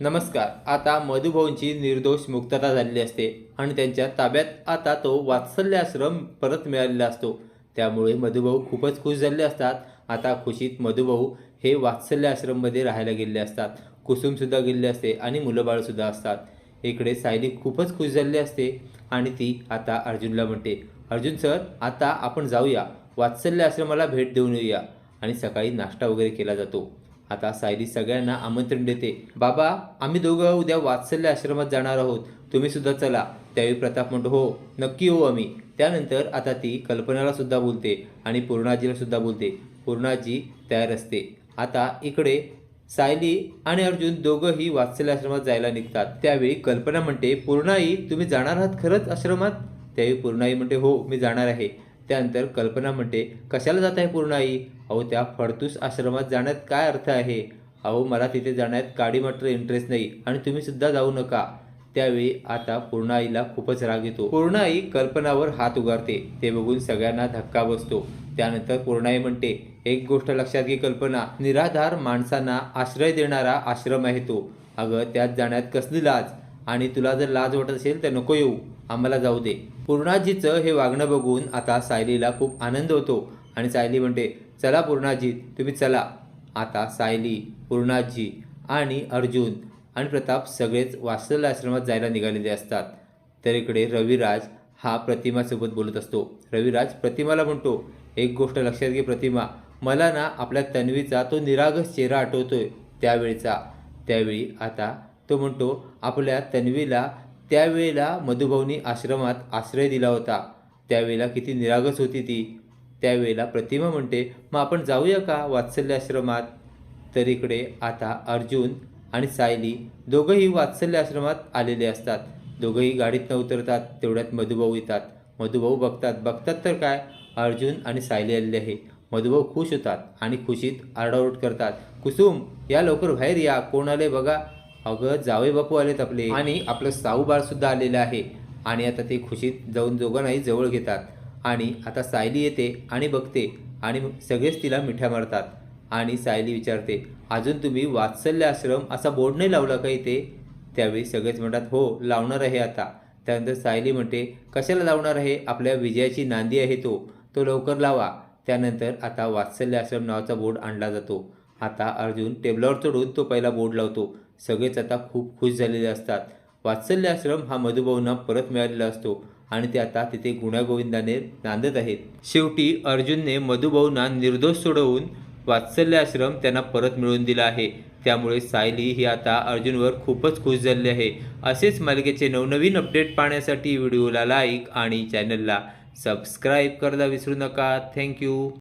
नमस्कार आता मधुभाऊंची निर्दोष मुक्तता झालेली असते आणि त्यांच्या ताब्यात आता तो वात्सल्याश्रम परत मिळालेला असतो. त्यामुळे मधुभाऊ खूपच खुश झालेले असतात. आता खुशीत मधुभाऊ हे वात्सल्याश्रममध्ये राहायला गेलेले असतात. कुसुमसुद्धा गेलेले असते आणि मुलंबाळसुद्धा असतात. इकडे सायली खूपच खुश झालेली असते आणि ती आता अर्जुनला म्हणते अर्जुन सर आता आपण जाऊया. वात्सल्य आश्रमाला भेट देऊन येऊया. आणि सकाळी नाश्ता वगैरे केला जातो. आता सायली सगळ्यांना आमंत्रण देते. बाबा आम्ही दोघं उद्या वात्सल्य आश्रमात जाणार आहोत. तुम्ही सुद्धा चला. त्यावेळी प्रताप म्हणतो हो नक्की हो आम्ही. त्यानंतर आता ती कल्पनाला सुद्धा बोलते आणि पूर्णाजीला सुद्धा बोलते. पूर्णाजी तयार असते. आता इकडे सायली आणि अर्जुन दोघंही वात्सल्य आश्रमात जायला निघतात. त्यावेळी कल्पना म्हणते पूर्णाई तुम्ही जाणार आहात खरंच आश्रमात? त्यावेळी पूर्णाई म्हणते हो मी जाणार आहे. त्यानंतर कल्पना म्हणते कशाला जात आहे पूर्ण आई? अहो त्या फडतूस आश्रमात जाण्यात काय अर्थ आहे? अहो मला तिथे जाण्यात काडी मात्र इंटरेस्ट नाही आणि तुम्ही सुद्धा जाऊ नका. त्यावेळी आता पूर्णाईला खूपच राग येतो. पूर्णाई कल्पनावर हात उगारते. ते बघून सगळ्यांना धक्का बसतो. त्यानंतर पूर्णाई म्हणते एक गोष्ट लक्षात घे कल्पना. निराधार माणसांना आश्रय देणारा आश्रम आहे तो. अगं त्यात जाण्यात कसली लाज? आणि तुला जर लाज वाटत असेल तर नको येऊ. आम्हाला जाऊ दे. पूर्णाजीचं हे वागणं बघून आता सायलीला खूप आनंद होतो. आणि सायली म्हणते चला पूर्णाजी तुम्ही चला. आता सायली पूर्णाजी आणि अर्जुन आणि प्रताप सगळेच वास्तल आश्रमात जायला निघालेले असतात. तर इकडे रविराज हा प्रतिमासोबत बोलत असतो. रविराज प्रतिमाला म्हणतो एक गोष्ट लक्षात घे प्रतिमा. मला ना आपल्या तन्वीचा तो निरागस चेहरा आठवतोय त्यावेळचा. त्यावेळी आता तो म्हणतो आपल्या तन्वीला त्यावेळेला मधुभवनी आश्रमात आश्रय दिला होता. त्यावेळेला किती निरागस होती ती. त्यावेळेला प्रतिमा म्हणते मग आपण जाऊया का वात्सल्य आश्रमात तर इकडे आता अर्जुन आणि सायली दोघंही वात्सल्य आश्रमात आलेले असतात. दोघंही गाडीतनं उतरतात तेवढ्यात मधुभाऊ येतात. मधुभाऊ बघतात बघतात तर काय? अर्जुन आणि सायली आलेले आहे. मधुभाऊ खुश होतात आणि खुशीत आरडाओरड करतात. कुसुम या लवकर बाहेर या. कोण आले बघा. अगं जावे बापू आलेत आपले. आणि आपलं साऊ बाळ सुद्धा आलेलं आहे. आणि आता ते खुशीत जाऊन दोघांनाही जवळ घेतात. आणि आता सायली येते आणि बघते. आणि सगळेच तिला मिठ्या मारतात. आणि सायली विचारते अजून तुम्ही वात्सल्य आश्रम असा बोर्ड नाही लावला का इथे? त्यावेळी सगळेच म्हणतात हो लावणार आहे आता. त्यानंतर सायली म्हणते कशाला लावणार आहे? आपल्या विजयाची नांदी आहे तो. तो लवकर लावा. त्यानंतर आता वात्सल्य आश्रम नावाचा बोर्ड आणला जातो. आता अर्जुन टेबलावर चढून तो पहिला बोर्ड लावतो. सगळेच आता खूप खुश झालेले असतात. वात्सल्य आश्रम हा मधुभाऊंना परत मिळालेला असतो आणि ते आता तिथे गुण्यागोविंदाने नांदत आहेत. शेवटी अर्जुनने मधुभाऊंना निर्दोष सोडवून वात्सल्य आश्रम त्यांना परत मिळवून दिला आहे. त्यामुळे सायली ही आता अर्जुनवर खूपच खुश झाली आहे. असेच मालिकेचे नवनवीन अपडेट पाहण्यासाठी व्हिडिओला लाईक आणि चॅनलला सबस्क्राईब करायला विसरू नका. थँक्यू.